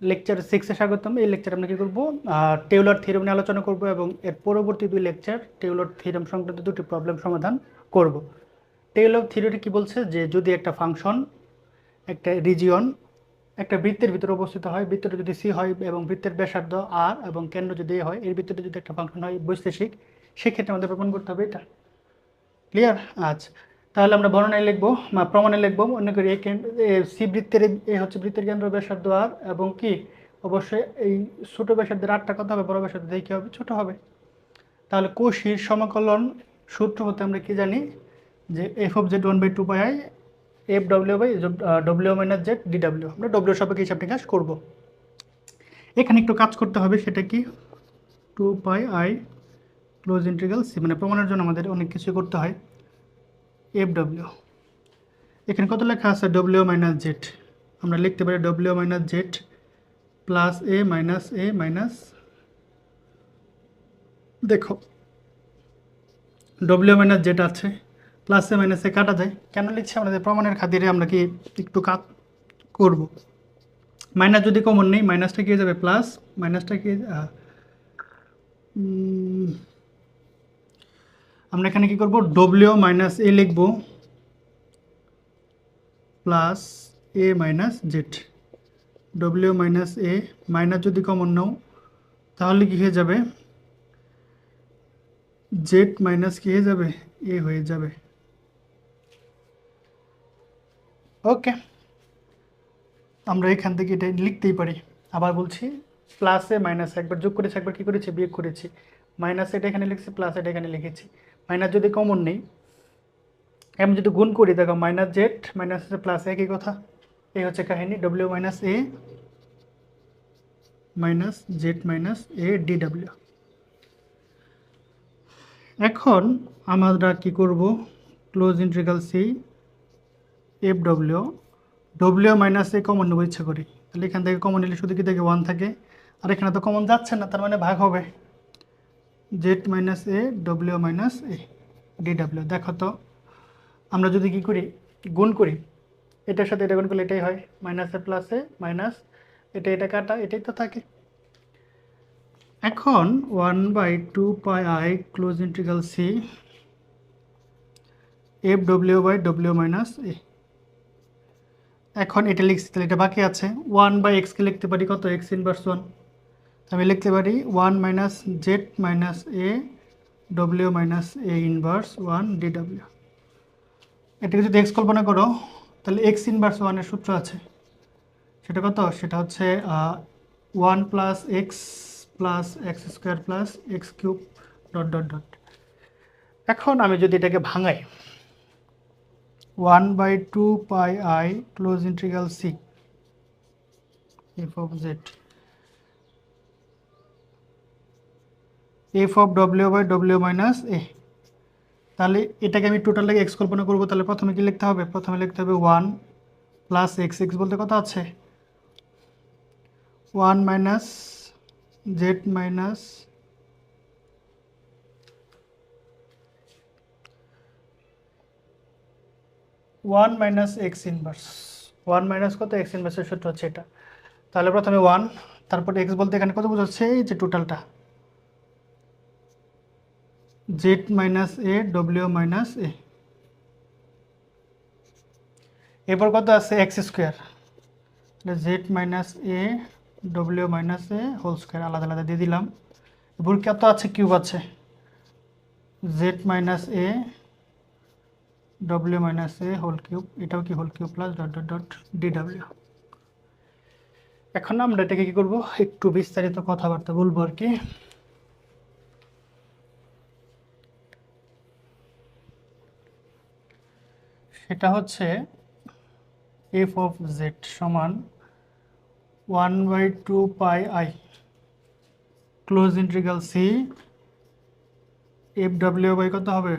Lecture সিক্সে স্বাগতম। এই লেকচার আমরা কী করব? টেউলার থিওরাম নিয়ে আলোচনা করব এবং এর পরবর্তী দুই লেকচার টেউলার থিরম সংক্রান্ত দুটি প্রবলেম সমাধান করব। টেউলার থিওরি কি বলছে? যে যদি একটা ফাংশন একটা রিজিয়ন একটা বৃত্তের ভিতরে অবস্থিত হয়, বৃত্তটা যদি সি হয় এবং বৃত্তের ব্যাসার্ধ আর এবং কেন্দ্র যদি এ হয়, এর ভিতরে যদি একটা ফাংশন হয় বৈশ্লেষিক সেক্ষেত্রে আমাদের প্রমাণ করতে হবে এটা। ক্লিয়ার আচ্ছা। তাহলে আমরা বর্ণনায় লিখব বা প্রমাণে লিখব, মনে করি এই সি বৃত্তের এই- হচ্ছে বৃত্তের কেন্দ্র ব্যাসার্ধ আর এবং কি? অবশ্যই এই ছোটো ব্যাসার্ধের আটটা কথা হবে? বড় ব্যাসার্ধ কী হবে? ছোটো হবে। তাহলে কোষীর সমাকলন সূত্র হতে আমরা কি জানি? যে F of Z one by two by I F W by W minus Z D W আমরা ডব্লিউ সাপেক্ষে হিসাব নিকাশ করব। এখানে একটু কাজ করতে হবে, সেটা কি? Two pi I close integral C মানে প্রমাণের জন্য আমাদের অনেক কিছু করতে হয়। এফ ডব্লিউ এখানে কত লেখা আছে? ডব্লিউ মাইনাস জেড আমরা লিখতে পারি W minus Z plus A minus A minus দেখো। ডব্লিউ মাইনাস জেড আছে প্লাস এ মাইনাস এ কাটা যায়। কেন লিখছি আমাদের প্রমাণের খাতিরে আমরা কি একটু কাজ করব? মাইনাস যদি কমন নেই মাইনাসটা হয়ে যাবে? প্লাস মাইনাসটা উম, আমরা এখানে কি করব? ডব্লিউ মাইনাস এ লিখব। Plus A minus Z W minus A minus যদি কমন নাও, তাহলে কী হয়ে যাবে? জেড মাইনাস কী হয়ে যাবে? এ হয়ে যাবে। ওকে আমরা এখান থেকে এটা লিখতেই পারি। আবার বলছি প্লাসে মাইনাস একবার যোগ করেছি, একবার কী করেছি? বিয়োগ করেছি। মাইনাস এটা এখানে লিখছি প্লাস এটা এখানে লিখেছি। মাইনাস যদি কমন নেই, আমি যদি গুণ করি, দেখো মাইনাস জেড মাইনাস প্লাস একই কথা। এই হচ্ছে কাহিনী W minus A minus Z minus A D W এখন আমরা কি করব? Close integral C F W W minus A common নেব, ইচ্ছা করি। তাহলে এখান থেকে কমন নিলে শুধু কি থাকে? ওয়ান থাকে। আর এখানে তো কমন যাচ্ছে না, তার মানে ভাগ হবে। Z minus A, W minus A D W দেখো তো, আমরা যদি কি করি, গুণ করি, এটার সাথে এটা গুণ করলে এটাই হয়, মাইনাসে প্লাসে মাইনাস, এটা এটা কাটা, এটাই তো থাকে। এখন one by two pi I close integral C, F W by W minus A. এখন এটা লিখছি, তাহলে এটা বাকি আছে। ওয়ান বাই এক্সকে লিখতে পারি কত? X inverse one. আমি লিখতে পারি one minus Z minus A, W minus A inverse one D W. এটাকে যদি এক্স কল্পনা করো, তাহলে এক্স ইনভার্স ওয়ানের সূত্র আছে। সেটা কত? সেটা হচ্ছে one plus X plus X square plus X cube dot dot dot. এখন আমি যদি এটাকে ভাঙাই, one by two pi I close integral C, F of Z. F of W by W minus A তাহলে এটাকে আমি টোটালটাকে এক্স কল্পনা করব, তাহলে প্রথমে কি লিখতে হবে? প্রথমে লিখতে হবে ওয়ান প্লাস এক্স এক্স বলতে কত আছে? One minus Z minus one minus X inverse one minus কত? এক্স ইনভার্সের সূত্র হচ্ছে এটা। তাহলে প্রথমে ওয়ান তারপরে এক্স বলতে এখানে কত বোঝাচ্ছে? এই যে টোটালটা Z minus A W minus A এরপর কত আছে? X square Z minus A W minus A whole square আলাদা আলাদা দিয়ে দিলাম। এরপর কত আছে? কিউব আছে। Z minus A W minus A whole cube এটাও কি whole cube plus dot dot dot D W এখন আমরা এটাকে কী করব? একটু বিস্তারিত কথাবার্তা বলব আর কি। সেটা হচ্ছে এফ অফ জেড সমান one by two pi I close integral C F W by কত হবে?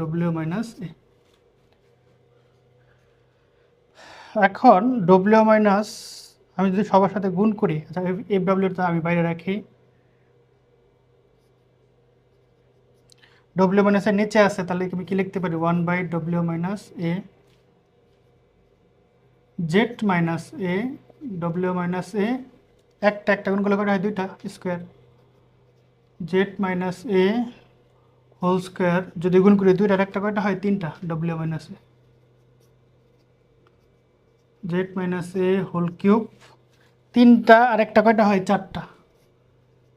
ডব্লিউ মাইনাস এ এখন ডব্লিউ মাইনাস আমি যদি সবার সাথে গুণ করি আচ্ছা এফ ডাব্লিউটা আমি বাইরে রাখি। ডব্লিউ মাইনাসের নিচে আছে, তাহলে আমি কি লিখতে পারি? One by W minus A Z minus A W minus A একটা একটা করলে কটা হয়? দুইটা square Z minus A whole square যদি গুণ করি দুইটার একটা কয়টা হয়? তিনটা W minus A Z minus A whole cube তিনটা, আর একটা কয়টা হয়? চারটা।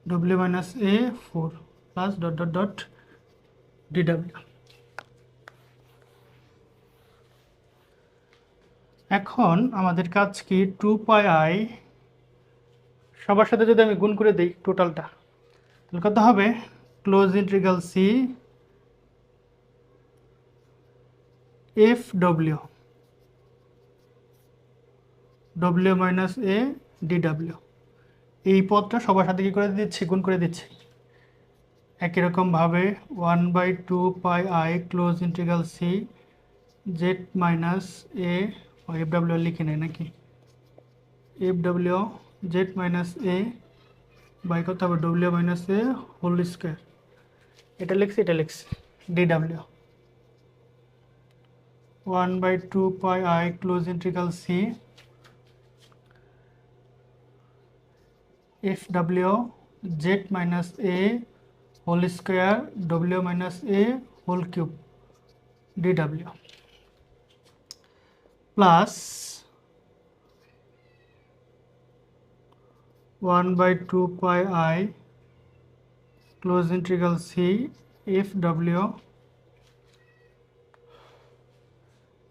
W minus A four plus dot dot dot D W এখন আমাদের কাজ কি টু পাই আই সবার সাথে যদি আমি গুণ করে দিই টোটালটা তাহলে কত হবে? Close integral C F W W minus A D W এই পদটা সবার সাথে কী করে দিচ্ছি? গুণ করে দিচ্ছি। একই রকমভাবে one by two pi I close integral C Z minus A F W লিখে নেই নাকি? F W Z minus A by কত হবে? W minus A whole square এটা লিখছি এটা লিখছি। D W one by two pi I close integral C F W Z minus A whole square W minus A whole cube D W plus one by two pi I close integral C F W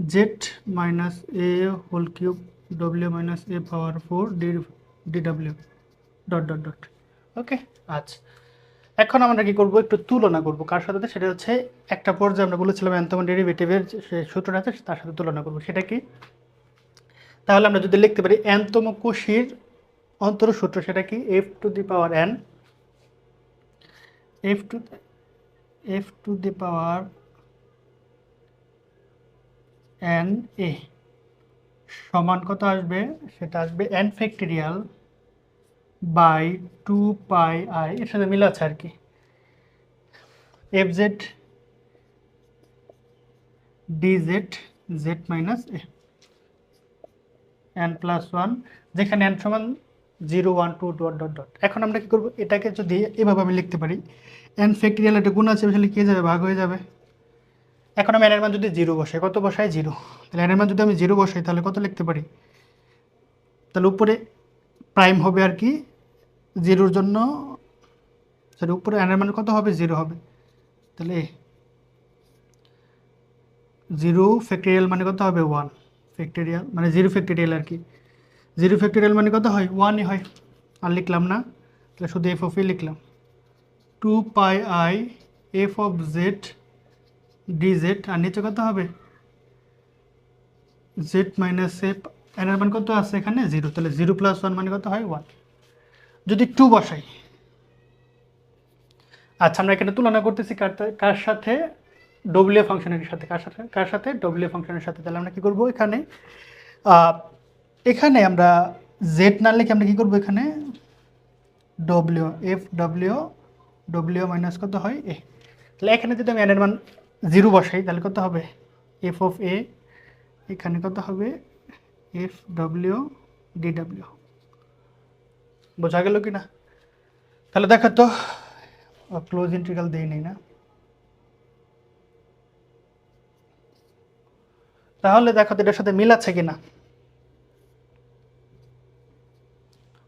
Z minus A whole cube W minus A power four D D W dot dot dot okay আচ্ছা এখন আমরা কি করব? একটু তুলনা করব। কার সাথে? সেটা হচ্ছে একটা পর্যায়ে আমরা বলেছিলাম অ্যান্তম ডেরিভেটিভের যে সূত্রটা আছে, তার সাথে তুলনা করব। সেটা কি? তাহলে আমরা যদি লিখতে পারি এনতম কোষীর অন্তর সূত্র সেটা কি? F to the power N F to F to the power N A সমান কত আসবে? সেটা আসবে N factorial by two pi I, এর সাথে মিল আছে আর কি। F Z D Z Z minus A N plus one যেখানে এন সমান zero one two dot dot dot এখন আমরা কী করব? এটাকে যদি এভাবে আমি লিখতে পারি এন ফ্যাক্টরিয়াল একটা গুণ আছে, তাহলে কী যাবে? ভাগ হয়ে যাবে। এখন আমি এনের মান যদি জিরো বসাই, কত বসাই? জিরো তাহলে এনের মান যদি আমি জিরো বসাই, তাহলে কত লিখতে পারি? তাহলে উপরে প্রাইম হবে আর কি জিরোর জন্য সরি উপরে এনের মান কত হবে? জিরো হবে। তাহলে জিরো ফ্যাক্টরিয়াল মানে কত হবে? ওয়ান ফ্যাক্টরিয়াল মানে জিরো ফ্যাক্টরিয়াল আর কি। জিরো ফ্যাক্টরিয়াল মানে কত হয়? ওয়ানই হয়। আর লিখলাম না। তাহলে শুধু এফ অফ এ লিখলাম। Two pi I F of Z D Z আর নিচে কত হবে? জেড মাইনাস এফ এনের মান কত আছে এখানে? জিরো। তাহলে জিরো প্লাস ওয়ান মানে কত হয়? ওয়ান যদি টু বসাই। আচ্ছা আমরা এখানে তুলনা করতেছি কার কার সাথে ডব্লিউ ফাংশনের সাথে, কার সাথে? কার সাথে? ডব্লিউ ফাংশনের সাথে। তাহলে আমরা কী করব এখানে? এখানে আমরা জেড না লিখে আমরা কী করব এখানে? W F W W minus কত হয়? এ তাহলে এখানে যদি আমি এনের মান জিরো বসাই, তাহলে কত হবে? এফ অফ এ এখানে কত হবে? এফ ডব্লিউ ডি ডাব্লিউ বোঝা গেল কি না তাহলে দেখো তো ক্লোজ ইন্টিগ্রাল দিই নেই না। তাহলে দেখো এটার সাথে মিল আছে কিনা?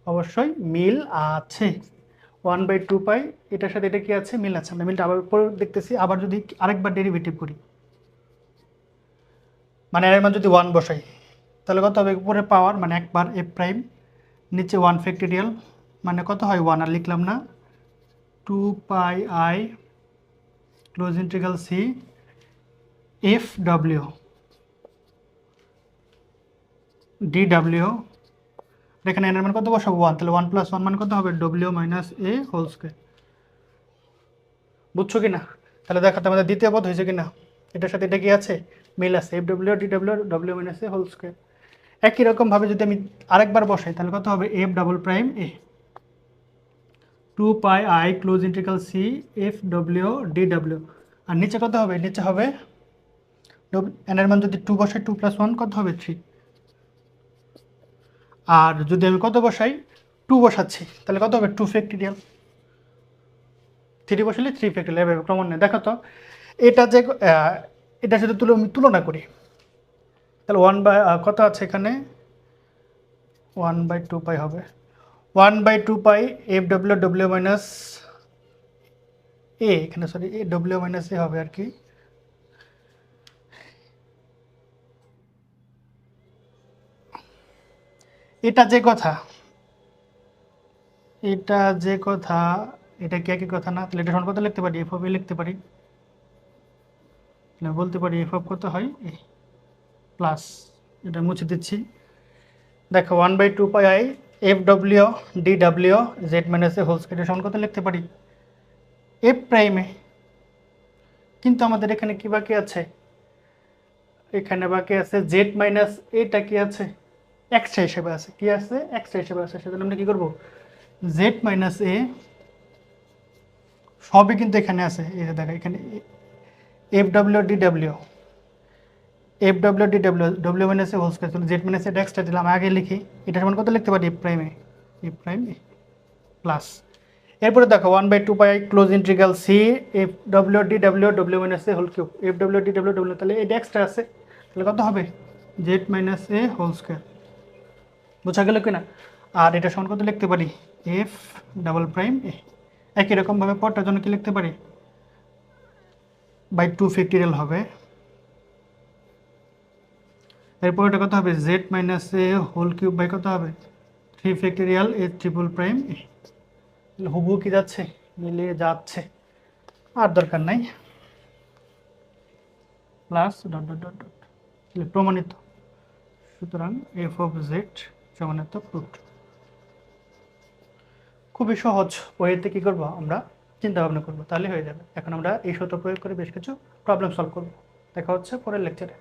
অবশ্যই মিল আছে। ওয়ান বাই টু পাই এটার সাথে এটা কি আছে? মিল আছে। আমরা মিলটা আবার পরে দেখতেছি। আবার যদি আরেকবার ডেরিভেটিভ করি মানে মান যদি ওয়ান বসাই, তাহলে কত হবে? উপরে পাওয়ার মানে একবার এ প্রাইম নিচে ওয়ান ফ্যাক্টরিয়াল মানে কত হয় ওয়ান আর লিখলাম না। Two pi I close integral C F W D W এখানে এনের মান কত বসাবো? ওয়ান তাহলে ওয়ান প্লাস ওয়ান মানে কত হবে? W minus A whole square বুঝছ কি না তাহলে দেখাতে আমাদের দ্বিতীয় পদ হয়েছে কি না এটার সাথে এটা কি আছে? মিল আছে। F W D W W minus A whole square একই রকমভাবে যদি আমি আরেকবার বসাই, তাহলে কত হবে? F double prime A two pi I close integral C F W D W আর নিচে কত হবে? নিচে হবে এনের মান যদি টু বসাই টু প্লাস ওয়ান কত হবে? থ্রি আর যদি আমি কত বসাই? টু বসাচ্ছি, তাহলে কত হবে? টু ফ্যাক্টোরিয়াল থ্রি বসালে থ্রি ফ্যাক্টোরিয়াল এভাবে ক্রমান্বয়ে দেখো তো, এটা যে এটা সাথে তুলে তুলনা করি তাহলে ওয়ান বাই কত আছে এখানে? ওয়ান বাই টু পাই হবে। One by two pi F W W minus A এখানে sorry A W minus A হবে আর কি। এটা যে কথা, এটা যে কথা, এটা কি একই কথা না? তাহলে এটা কত লিখতে পারি? এফ অফ এ লিখতে পারি। বলতে পারি এফ অফ কত হয়? এ প্লাস এটা মুছে দিচ্ছি। দেখো one by two pi I F W D W Z minus A whole square সমান লিখতে পারি? এফ প্রাইমে কিন্তু আমাদের এখানে কি বাকি আছে? এখানে বাকি আছে জেড মাইনাস এটা কি আছে? এক্সট্রা হিসেবে আছে। কি আছে? এক্সট্রা হিসেবে আছে। সেজন্য আমরা কি করব? জেড মাইনাস এ সবই কিন্তু এখানে আছে। এই যে দেখো, এখানে F W D W F W D W W minus A whole square Z minus এটা এক্সট্রা দিলাম, আগে লিখি। এটা সমান কত লিখতে পারি? এফ প্রাইমে এফ প্রাইম প্লাস এরপরে দেখো one by two by close integral C F W D W W minus A whole cube F W D W W তাহলে এটা এক্সট্রা আছে। তাহলে কত হবে? Z minus A whole square বোঝা গেল কি না আর এটা সমান কত লিখতে পারি? এফ ডাবল প্রাইম এ একই রকমভাবে পরটার জন্য কি লিখতে পারি? বাই টু ফিফটি ফ্যাক্টোরিয়াল হবে। এরপর এটা কত হবে? Z minus A whole cube by কত হবে? Three factorial A triple prime A হুবু কি যাচ্ছে? মিলিয়ে যাচ্ছে। আর দরকার নাই। Plus dot dot dot dot প্রমাণিত। সুতরাং এফ অফ জেড সমানিত প্রুফ খুবই সহজ। ওয়েতে কী করব আমরা? চিন্তা ভাবনা করব। তাহলে হয়ে যাবে। এখন আমরা এই সূত্র প্রয়োগ করে বেশ কিছু প্রবলেম সলভ করব। দেখা হচ্ছে পরের লেকচারে